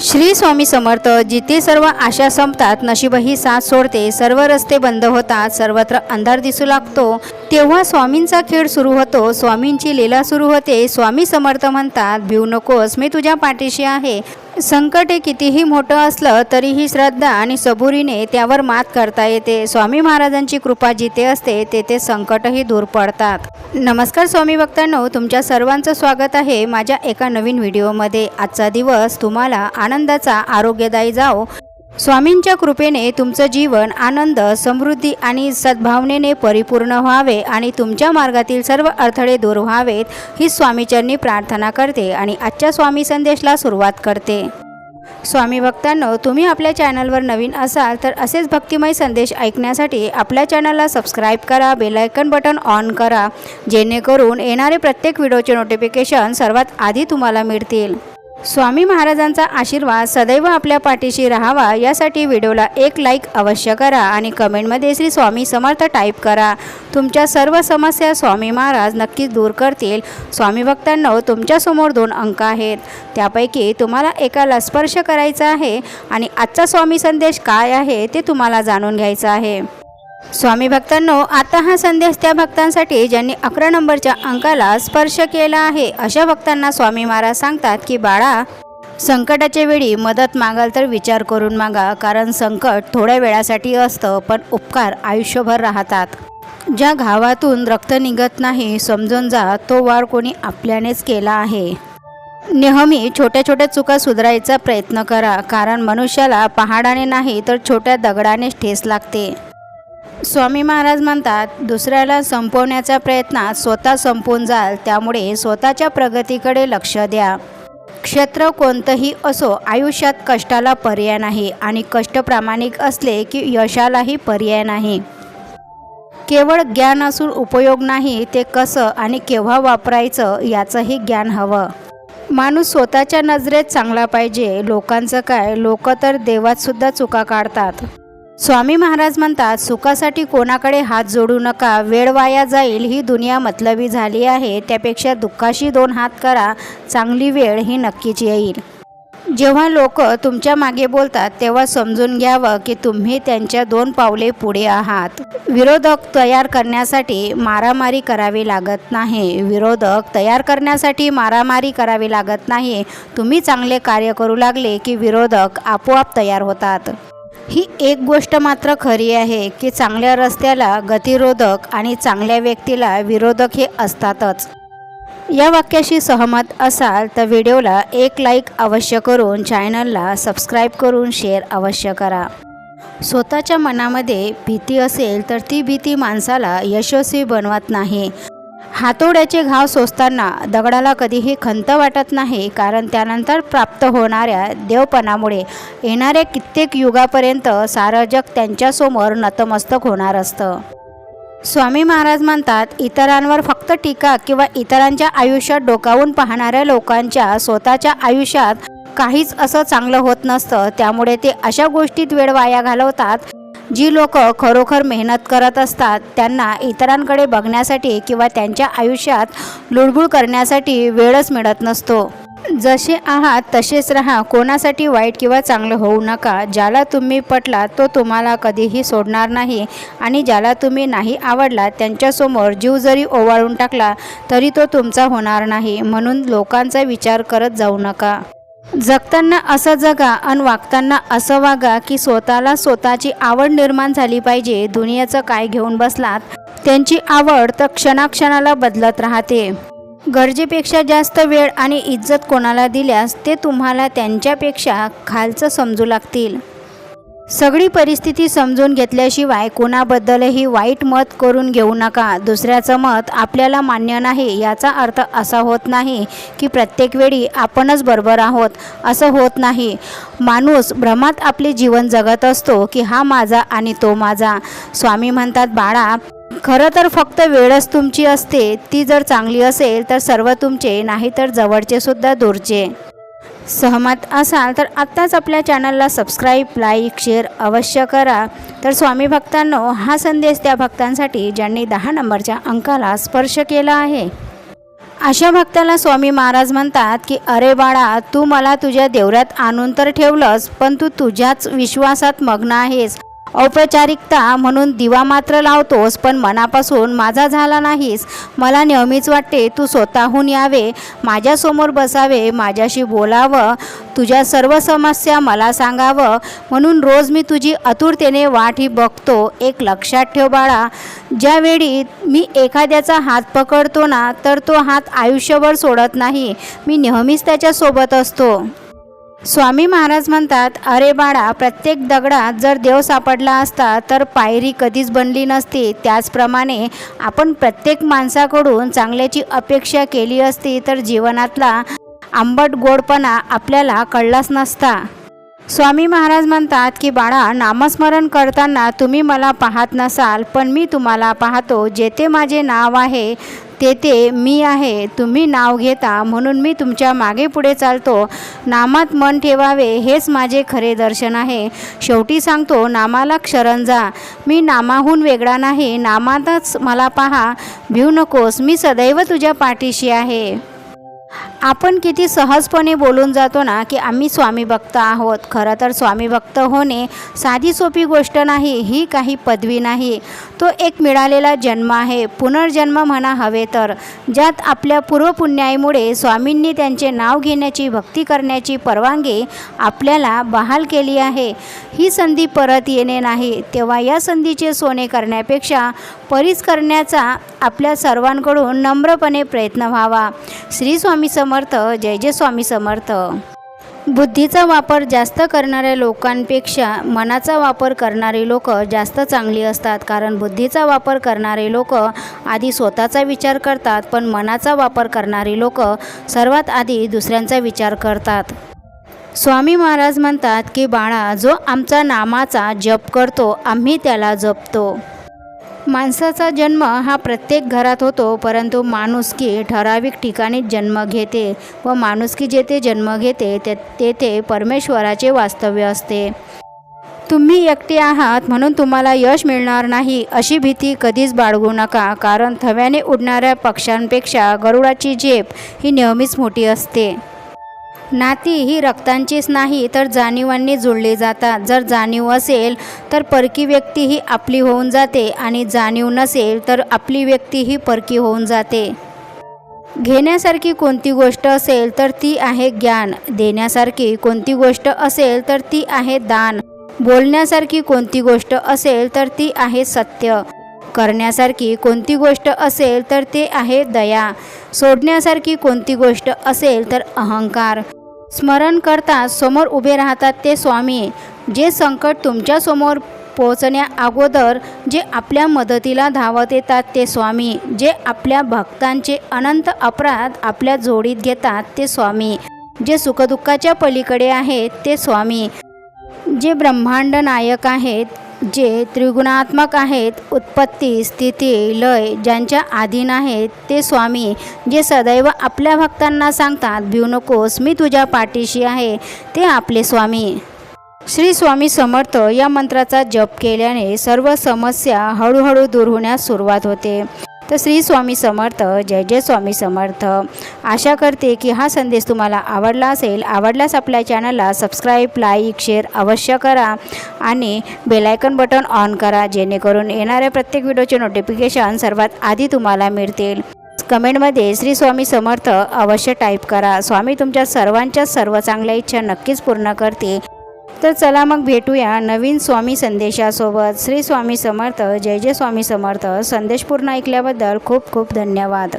श्री स्वामी समर्थ जिथे सर्व आशा संपतात नशीबही साथ सोडते सर्व रस्ते बंद होतात सर्वत्र अंधार दिसू लागतो. तेव्हा स्वामींचा खेळ सुरू होतो स्वामींची लीला सुरू होते. स्वामी समर्थ म्हणतात भिऊ नकोस मी तुझ्या पाठीशी आहे. संकट हे कितीही मोठं असलं तरीही श्रद्धा आणि सबुरीने त्यावर मात करता येते. स्वामी महाराजांची कृपा जिथे असते तेथे संकटही दूर पडतात. नमस्कार स्वामी भक्तांनो तुमच्या सर्वांचं स्वागत आहे माझ्या एका नवीन व्हिडिओमध्ये. आजचा दिवस तुम्हाला आनंदाचा आरोग्यदायी जाओ स्वामींच्या कृपेने तुमचं जीवन आनंद समृद्धी आणि सद्भावनेने परिपूर्ण व्हावे आणि तुमच्या मार्गातील सर्व अडथळे दूर व्हावेत ही स्वामीचरणी प्रार्थना करते आणि आजच्या स्वामी संदेशला सुरुवात करते. स्वामी भक्तांनो तुम्ही आपल्या चॅनलवर नवीन असाल तर असेच भक्तिमय संदेश ऐकण्यासाठी आपल्या चॅनलला सबस्क्राईब करा बेलायकन बटन ऑन करा जेणेकरून येणारे प्रत्येक व्हिडिओचे नोटिफिकेशन सर्वात आधी तुम्हाला मिळतील. स्वामी महाराजांचा आशीर्वाद सदैव आपल्या पाठीशी राहावा यासाठी व्हिडिओला एक लाईक अवश्य करा आणि कमेंटमध्ये श्री स्वामी समर्थ टाईप करा. तुमच्या सर्व समस्या स्वामी महाराज नक्कीच दूर करतील. स्वामी भक्तांनो तुमच्यासमोर दोन अंक आहेत. त्यापैकी तुम्हाला एकाला स्पर्श करायचा आहे आणि आजचा स्वामी संदेश काय आहे ते तुम्हाला जाणून घ्यायचं आहे. स्वामी भक्तांनो आता हा संदेश त्या भक्तांसाठी ज्यांनी अकरा नंबरच्या अंकाला स्पर्श केला आहे अशा भक्तांना स्वामी महाराज सांगतात की बाळा संकटाच्या वेळी मदत मागाल तर विचार करून मागा कारण संकट थोड्या वेळासाठी असतं पण उपकार आयुष्यभर राहतात. ज्या घावातून रक्त निघत नाही समजून जा तो वार कोणी आपल्यानेच केला आहे. नेहमी छोट्या छोट्या चुका सुधारायचा प्रयत्न करा कारण मनुष्याला पहाडाने नाही तर छोट्या दगडाने ठेस लागते. स्वामी महाराज म्हणतात दुसऱ्याला संपवण्याच्या प्रयत्नात स्वतः संपून जाल त्यामुळे स्वतःच्या प्रगतीकडे लक्ष द्या. क्षेत्र कोणतंही असो आयुष्यात कष्टाला पर्याय नाही आणि कष्ट प्रामाणिक असले की यशालाही पर्याय नाही. केवळ ज्ञान असून उपयोग नाही ते कसं आणि केव्हा वापरायचं याचंही ज्ञान हवं. माणूस स्वतःच्या नजरेत चांगला पाहिजे लोकांचं काय? लोक तर देवात सुद्धा चुका काढतात. स्वामी महाराज म्हणतात सुखासाठी कोणाकडे हात जोडू नका वेळ वाया जाईल ही दुनिया मतलबी झाली आहे त्यापेक्षा दुःखाशी दोन हात करा चांगली वेळ ही नक्कीच येईल. जेव्हा लोक तुमच्या मागे बोलतात तेव्हा समजून घ्यावं की तुम्ही त्यांच्या दोन पावले पुढे आहात. विरोधक तयार करण्यासाठी मारामारी करावी लागत नाही. विरोधक तयार करण्यासाठी मारामारी करावी लागत नाही. तुम्ही चांगले कार्य करू लागले की विरोधक आपोआप तयार होतात. ही एक गोष्ट मात्र खरी आहे की चांगल्या रस्त्याला गतिरोधक आणि चांगल्या व्यक्तीला विरोधक हे असतातच. या वाक्याशी सहमत असाल तर व्हिडिओला एक लाईक अवश्य करून चॅनलला सबस्क्राईब करून शेअर अवश्य करा. स्वतःच्या मनामध्ये भीती असेल तर ती भीती माणसाला यशस्वी बनवत नाही. हातोड्याचे घाव सोसताना दगडाला कधीही खंत वाटत नाही कारण त्यानंतर प्राप्त होणाऱ्या देवपणामुळे येणाऱ्या कित्येक युगापर्यंत सारं जग त्यांच्यासमोर नतमस्तक होणार असतं. स्वामी महाराज म्हणतात इतरांवर फक्त टीका किंवा इतरांच्या आयुष्यात डोकावून पाहणाऱ्या लोकांच्या स्वतःच्या आयुष्यात काहीच असं चांगलं होत नसतं. त्यामुळे ते अशा गोष्टीत वेळ वाया घालवतात जी लोक खरोखर मेहनत करत असतात त्यांना इतरांकडे बघण्यासाठी किंवा त्यांच्या आयुष्यात लुडबुड करण्यासाठी वेळच मिळत नसतो. जसे आहात तसेच राहा. कोणासाठी वाईट किंवा चांगलं होऊ नका. ज्याला तुम्ही पटला तो तुम्हाला कधीही सोडणार नाही. आणि ज्याला तुम्ही नाही आवडला त्यांच्यासमोर जीव जरी ओवाळून टाकला तरी तो तुमचा होणार नाही. म्हणून लोकांचा विचार करत जाऊ नका. जगताना असं जगा आणि वागताना असं वागा की स्वतःला स्वतःची आवड निर्माण झाली पाहिजे दुनियाचं काय घेऊन बसलात त्यांची आवड तर क्षणाक्षणाला बदलत राहते. गरजेपेक्षा जास्त वेळ आणि इज्जत कोणाला दिल्यास ते तुम्हाला त्यांच्यापेक्षा खालचं समजू लागतील. सगळी परिस्थिती समजून घेतल्याशिवाय कोणाबद्दलही वाईट मत करून घेऊ नका. दुसऱ्याचं मत आपल्याला मान्य नाही याचा अर्थ असा होत नाही की प्रत्येक वेळी आपणच बरोबर आहोत असं होत नाही. माणूस भ्रमात आपले जीवन जगत असतो की हा माझा आणि तो माझा. स्वामी म्हणतात बाळा खरं तर फक्त वेळच तुमची असते ती जर चांगली असेल तर सर्व तुमचे नाही तर जवळचे सुद्धा दूरचे. सहमत असाल तर आत्ताच आपल्या चॅनलला सबस्क्राईब लाईक शेअर अवश्य करा. तर स्वामी भक्तांनो हा संदेश त्या भक्तांसाठी ज्यांनी दहा नंबरच्या अंकाला स्पर्श केला आहे. अशा भक्ताला स्वामी महाराज म्हणतात की अरे बाळा तू मला तुझ्या देवऱ्यात आणून तर ठेवलंस पण तू तुझ्याच विश्वासात मग्न आहेस. औपचारिकता म्हणून दिवा मात्र लावतोस पण मनापासून माझा झाला नाहीस. मला नेहमीच वाटते तू स्वतःहून यावे माझ्यासमोर बसावे माझ्याशी बोलावं तुझ्या सर्व समस्या मला सांगावं. म्हणून रोज मी तुझी आतुरतेने वाट ही बघतो. एक लक्षात ठेव बाळा ज्यावेळी मी एखाद्याचा हात पकडतो ना तर तो हात आयुष्यभर सोडत नाही. मी नेहमीच त्याच्यासोबत असतो. स्वामी महाराज म्हणतात अरे बाळा प्रत्येक दगडात जर देव सापडला असता तर पायरी कधीच बनली नसती. त्याचप्रमाणे आपण प्रत्येक माणसाकडून चांगल्याची अपेक्षा केली असती तर जीवनातला आंबट गोडपणा आपल्याला कळलाच नसता. स्वामी महाराज म्हणतात की बाळा नामस्मरण करताना तुम्ही मला पाहत नसाल पण मी तुम्हाला पाहतो जेथे माझे नाव आहे तेथे मी आहे तुम्ही नाव घेता म्हणून मी तुमच्या मागे पुढे चालतो. नामात मन ठेवावे हेच माझे खरे दर्शन आहे. शेवटी सांगतो नामाला क्षरण जा. मी नामाहून वेगळा नाही नामातच मला पहा. भिऊ नकोस मी सदैव तुझ्या पाठीशी आहे. आपण किती सहजपणे बोलून जातो ना की आम्ही स्वामी भक्त आहोत. खरं तर स्वामी भक्त होणे साधी सोपी गोष्ट नाही ही काही पदवी नाही. तो एक मिळालेला जन्म आहे. पुनर्जन्म म्हणा हवे तर. ज्यात आपल्या पूर्वपुण्याईमुळे स्वामींनी त्यांचे नाव घेण्याची भक्ती करण्याची परवानगी आपल्याला बहाल केली आहे. ही संधी परत येणे नाही. तेव्हा या संधीचे सोने करण्यापेक्षा परीस करण्याचा आपल्या सर्वांकडून नम्रपणे प्रयत्न व्हावा. श्री स्वामी समर्थ जय जय स्वामी समर्थ. बुद्धीचा वापर जास्त करणाऱ्या लोकांपेक्षा मनाचा वापर करणारी लोक जास्त चांगली असतात कारण बुद्धीचा वापर करणारे लोक आधी स्वतःचा विचार करतात पण मनाचा वापर करणारी लोक सर्वात आधी दुसऱ्यांचा विचार करतात. स्वामी महाराज म्हणतात की बाळा जो आमचा नामाचा जप करतो आम्ही त्याला जपतो. माणसाचा जन्म हा प्रत्येक घरात होतो परंतु माणुसकी ठराविक ठिकाणीच जन्म घेते व माणुसकी जेथे जन्म घेते ते तेथे परमेश्वराचे वास्तव्य असते. तुम्ही एकटे आहात म्हणून तुम्हाला यश मिळणार नाही अशी भीती कधीच बाळगू नका कारण थव्याने उडणाऱ्या पक्ष्यांपेक्षा गरुडाची झेप ही नेहमीच मोठी असते. नाती ही रक्तांचीच नाही तर जाणीवांनी जुळली जातात. जर जाणीव असेल तर परकी व्यक्ती ही आपली होऊन जाते आणि जाणीव नसेल तर आपली व्यक्ती ही परकी होऊन जाते. घेण्यासारखी कोणती गोष्ट असेल तर ती आहे ज्ञान. देण्यासारखी कोणती गोष्ट असेल तर ती आहे दान. बोलण्यासारखी कोणती गोष्ट असेल तर ती आहे सत्य. करण्यासारखी कोणती गोष्ट असेल तर ते आहे दया. सोडण्यासारखी कोणती गोष्ट असेल तर अहंकार. स्मरण करता समोर उभे राहतात ते स्वामी. जे संकट तुमच्यासमोर पोहोचण्या अगोदर जे आपल्या मदतीला धावत येतात ते स्वामी. जे आपल्या भक्तांचे अनंत अपराध आपल्या जोडीत घेतात ते स्वामी. जे सुखदुःखाच्या पलीकडे आहेत ते स्वामी. जे ब्रह्मांड नायक आहेत जे त्रिगुणात्मक आहेत उत्पत्ती स्थिती लय ज्यांच्या अधीन आहेत ते स्वामी जे सदैव आपल्या भक्तांना सांगतात भिऊ नकोस मी तुझ्या पाठीशी आहे ते आपले स्वामी. श्री स्वामी समर्थ या मंत्राचा जप केल्याने सर्व समस्या हळूहळू दूर होण्यास सुरुवात होते. तर श्री स्वामी समर्थ जय जय स्वामी समर्थ. आशा करते की हा संदेश तुम्हाला आवडला असेल. आवडल्यास आपल्या चॅनलला सबस्क्राईब लाईक शेअर अवश्य करा आणि बेलायकन बटन ऑन करा जेणेकरून येणाऱ्या प्रत्येक व्हिडिओचे नोटिफिकेशन सर्वात आधी तुम्हाला मिळतील. कमेंटमध्ये श्री स्वामी समर्थ अवश्य टाईप करा. स्वामी तुमच्या सर्वांच्या सर्व चांगल्या इच्छा नक्कीच पूर्ण करते तर चला मग भेटूया नवीन स्वामी संदेशासोबत. श्री स्वामी समर्थ जय जय स्वामी समर्थ. संदेश पूर्ण ऐकल्याबद्दल खूप खूप धन्यवाद.